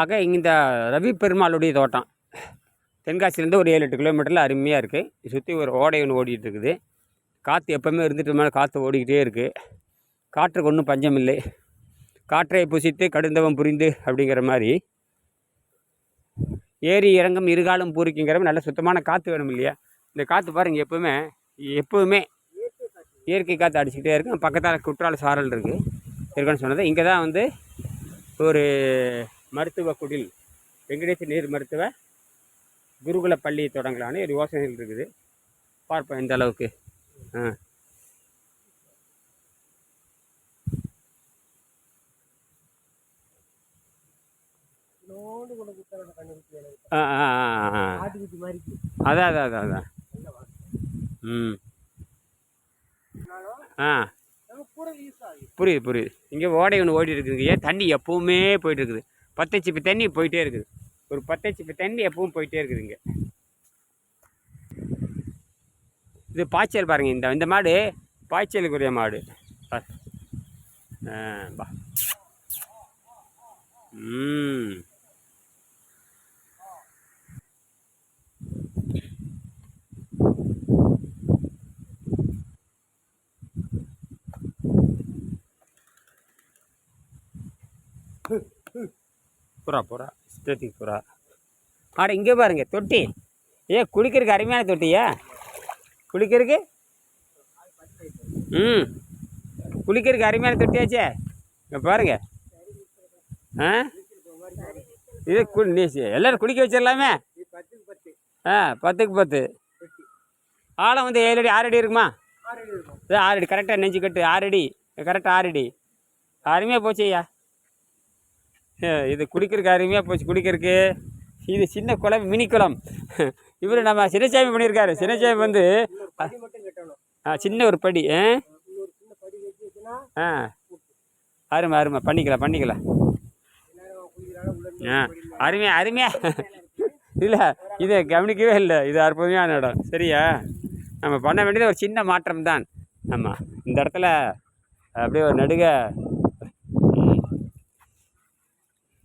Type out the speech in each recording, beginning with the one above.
ஆக இந்த ரவி பெருமாளுடைய தோட்டம். தென்காசிலேருந்து ஒரு ஏழு எட்டு கிலோமீட்டரில் அருமையாக இருக்குது சுற்றி ஒரு ஓடை ஒன்று ஓடிட்டு இருக்குது. காற்று எப்போவுமே இருந்துட்டு மேலே காற்று ஓடிக்கிட்டே இருக்குது காற்றுக்கு ஒன்றும் பஞ்சம் இல்லை. காற்றை புசித்து கடுந்தவம் புரிந்து அப்படிங்கிற மாதிரி. ஏரி இறங்கும் இருகாலம் பூரிக்குங்கிற நல்ல சுத்தமான காற்று வேணும் இல்லையா? இந்த காற்று பாருங்கள் எப்போவுமே எப்போவுமே இயற்கை காற்று அடிச்சுக்கிட்டே இருக்கும். பக்கத்தால் குற்றால சாரல் இருக்குது இருக்குன்னு சொன்னது. இங்கே தான் வந்து ஒரு மருத்துவ குடில் வெங்கடேச நீர் மருத்துவ குருகுல பள்ளி தொடங்கலான்னு ஒரு யோசனைகள் இருக்குது. பார்ப்போம் இந்த அளவுக்கு. ஆ. அதான் அதான் அதான் அதான் ம். ஆ. புரியுது புரியுது. இங்கே ஓடை ஒன்று ஓடி இருக்குதுங்க. ஏன் தண்ணி எப்பவுமே போயிட்டு இருக்குது. பத்தை சிப்பு தண்ணி போயிட்டே இருக்குது. ஒரு பத்தை சிப்பு தண்ணி எப்பவும் போயிட்டே இருக்குதுங்க இது பாய்ச்சல் பாருங்கள் இந்த இந்த மாடு பாய்ச்சலுக்குரிய மாடு. பா ஆ பா புறா புறா. இஷ்டத்துக்கு புறா. ஆட இங்கே பாருங்கள் தொட்டி. ஏ குளிக்கிறதுக்கு அருமையான தொட்டியா? குளிக்கிறதுக்கு? ம். குளிக்கிறதுக்கு அருமையான தொட்டியாச்சே? இங்கே பாருங்க. ஆ? இது கு நீ எல்லோரும் குளிக்க வச்சிடலாமே? ஆ பத்துக்கு பத்து. ஆழம் வந்து ஏழு அடி ஆறு அடி இருக்குமா? ஆறு அடி இது ஆறு அடி கரெக்டாக நெஞ்சு கட்டு ஆறு அடி. கரெக்டாக ஆறு அடி. அருமையாக போச்சு ஐயா. இது குடிக்கிறதுக்கு அருமையாக போச்சு குடிக்கிறதுக்கு. இது சின்ன குளம் மினி குளம். இவர் நம்ம சின்னசாமி பண்ணியிருக்காரு. சின்னசாமி வந்து ஆ, சின்ன ஒரு படி ஆ. அருமை அருமை. பண்ணிக்கலாம் பண்ணிக்கலாம். ஆ அருமையா அருமையா. இல்லை இதை கவனிக்கவே இல்லை. இது அற்புதமான இடம். சரியா? நம்ம பண்ண வேண்டியது ஒரு சின்ன மாற்றம் தான் ஆமாம் இந்த இடத்துல அப்படியே ஒரு நடுக.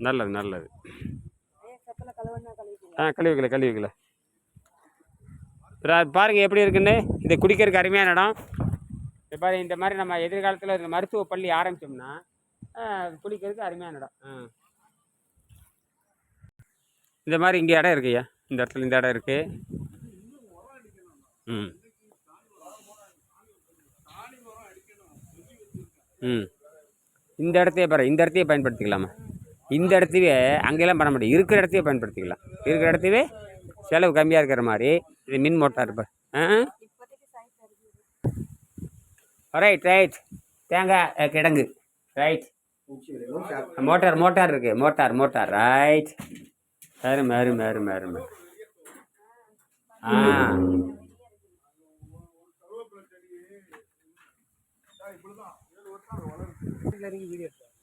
நல்லது நல்லது. ஆ கழுவிக்கல கழுவிக்கல பாருங்கள் எப்படி இருக்குன்னு. இதை குடிக்கிறதுக்கு அருமையான இடம். இப்போ பாரு இந்த மாதிரி நம்ம எதிர்காலத்தில் இந்த மருத்துவ பள்ளி ஆரம்பித்தோம்னா குளிக்கிறதுக்கு அருமையான இடம். ஆ. இந்த மாதிரி இங்கே இடம் இருக்குய்யா இந்த இடத்துல இந்த இடம் இருக்குது ம். ம். இந்த இடத்தையே பாரு இந்த இடத்தையே பயன்படுத்திக்கலாமா? இந்த இடத்தையே அங்கெல்லாம் பண்ண முடியும் இருக்கிற இடத்தையே பயன்படுத்திக்கலாம். இருக்கிற இடத்தையே செலவு கம்மியாக இருக்கிற மாதிரி இது மின் மோட்டார் இப்போ ஆ? ரைட் ரைட் தேங்காய் கிடங்கு. ரைட் மோட்டார் மோட்டார் இருக்கு. Motor motor. ரைட் அருமை அருமை அருமை அருமை. ஆ.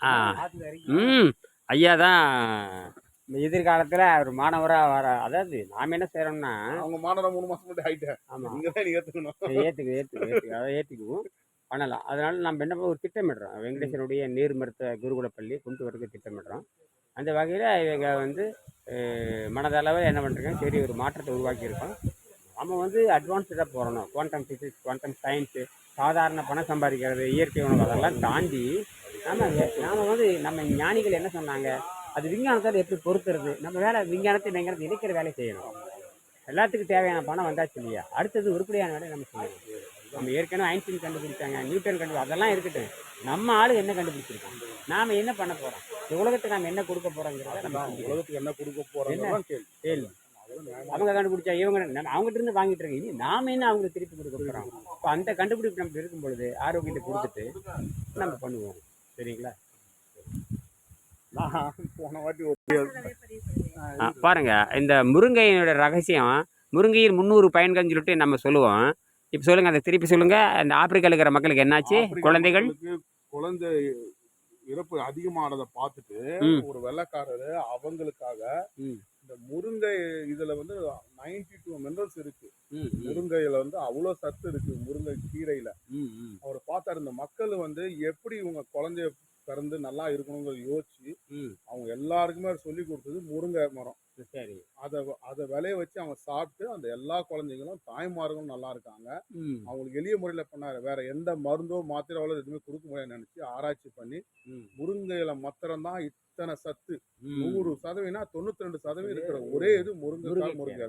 ஆ. ம். ஐயா தான் இந்த எதிர்காலத்தில் ஒரு மாணவராக வர அதாவது நாம் என்ன செய்கிறோம்னா அவங்க மாநிலம் மூணு மாசம் மட்டும் ஆயிட்டேன். ஆமாம் நீங்க தான் நீங்க ஏத்துக்கணும். ஏற்றுக்கு ஏற்றுக்கு ஏற்றுக்கு அதை ஏற்றுக்குவோம் பண்ணலாம். அதனால நம்ம என்ன ஒரு திட்டமிடுறோம். வெங்கடேசனுடைய நீர் மருத்துவ குருகுல பள்ளி கொண்டு வரதுக்கு திட்டமிடுறோம். அந்த வகையில் இவங்க வந்து மனதளவில் என்ன பண்ணுறாங்க சரி ஒரு மாற்றத்தை உருவாக்கியிருக்கோம். நம்ம வந்து அட்வான்ஸ்டாக போகிறோம் குவாண்டம் ஃபிசிக்ஸ் குவாண்டம் சயின்ஸு சாதாரண பணம் சம்பாதிக்கிறது இயற்கை உணவு அதெல்லாம் தாண்டி நாம நாம வந்து நம்ம ஞானிகள் என்ன சொன்னாங்க? அது விஞ்ஞானத்தோட எப்படி பொறுத்துறது நம்ம வேலை விஞ்ஞானத்தை விஞ்ஞானத்தை இணைக்கிற வேலை செய்யணும். எல்லாத்துக்கும் தேவையான பணம் வந்தாச்சு இல்லையா? அடுத்தது உருப்படியான வேலையை நம்ம செய்யணும். நம்ம ஏற்கனவே ஐன்ஸ்டீன் கண்டுபிடிச்சாங்க நியூட்டன் கண்டு அதெல்லாம் இருக்கட்டும். நம்ம ஆளு என்ன கண்டுபிடிச்சிருக்கோம்? நாம என்ன பண்ண போறோம்? இந்த உலகத்துக்கு நாம என்ன கொடுக்க போறோங்கிறத நம்ம. உலகத்துக்கு என்ன கொடுக்க போறோம் கேள்வி. அவங்க கண்டுபிடிச்சா இவங்க நம்ம அவங்ககிட்ட இருந்து வாங்கிட்டு இருக்கோம் இனி நாம என்ன அவங்களுக்கு திருப்பி கொடுக்க போறோம்? இப்போ அந்த கண்டுபிடிப்பு நமக்கு இருக்கும் பொழுது ஆரோக்கியத்தை கொடுத்துட்டு நம்ம பண்ணுவோம். சரிங்களா? நான் போன வாட்டி பாருங்க இந்த முருங்கையினோட ரகசியம் முருங்கையில் முந்நூறு பயன்கள்னு சொல்லிட்டு நம்ம சொல்லுவோம். இப்போ சொல்லுங்க அதை திருப்பி சொல்லுங்க. அந்த ஆப்பிரிக்காவில் இருக்கிற மக்களுக்கு என்னாச்சு? குழந்தைகள்? குழந்தை இறப்பு அதிகமானதை பார்த்துட்டு. ஒரு வெள்ளைக்காரரு அவங்களுக்காக. இந்த முருங்கை இதுல வந்து 92 டூ மினரல்ஸ் இருக்கு. முருங்கையில வந்து அவ்வளவு சத்து இருக்கு முருங்கை கீரையில. அவர் பார்த்தாரு இந்த மக்கள் வந்து எப்படி இவங்க குழந்தைய பிறந்து நல்லா இருக்கணுங்கிறத யோசிச்சு அவங்க எல்லாருக்குமே சொல்லி கொடுத்தது முருங்கை மரம். சரி. அதை அதை விளைய வச்சு அவங்க சாப்பிட்டு அந்த எல்லா குழந்தைங்களும் தாய்மார்களும் நல்லா இருக்காங்க. அவங்களுக்கு எளிய முறையில் பண்ணாரு. வேற எந்த மருந்தோ மாத்திரைகளோ எதுவுமே கொடுக்க முடியாது நினைச்சு ஆராய்ச்சி பண்ணி முருங்கையில மாத்திரம் தான் இத்தனை சத்து. நூறு சதவீதம் தொண்ணூத்தி ரெண்டு சதவீதம் இருக்கிற ஒரே இது முருங்கைக்காய் முருங்கை.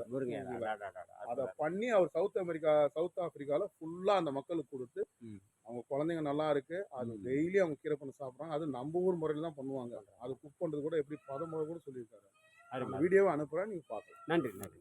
அதை பண்ணி அவர் சவுத் அமெரிக்கா சவுத் ஆப்பிரிக்கால ஃபுல்லா அந்த மக்களுக்கு கொடுத்து. அவங்க குழந்தைங்க நல்லா இருக்கு. அது. டெய்லி அவங்க கீரை பண்ணி சாப்பிடுறாங்க. அது நம்ம ஊர் முறையில தான் பண்ணுவாங்க. அது குக் பண்றது கூட எப்படி பதமுறை கூட சொல்லியிருக்காரு. வீடியோவை அனுப்புறேன் நீங்க பாக்கலாம் நன்றி நன்றி.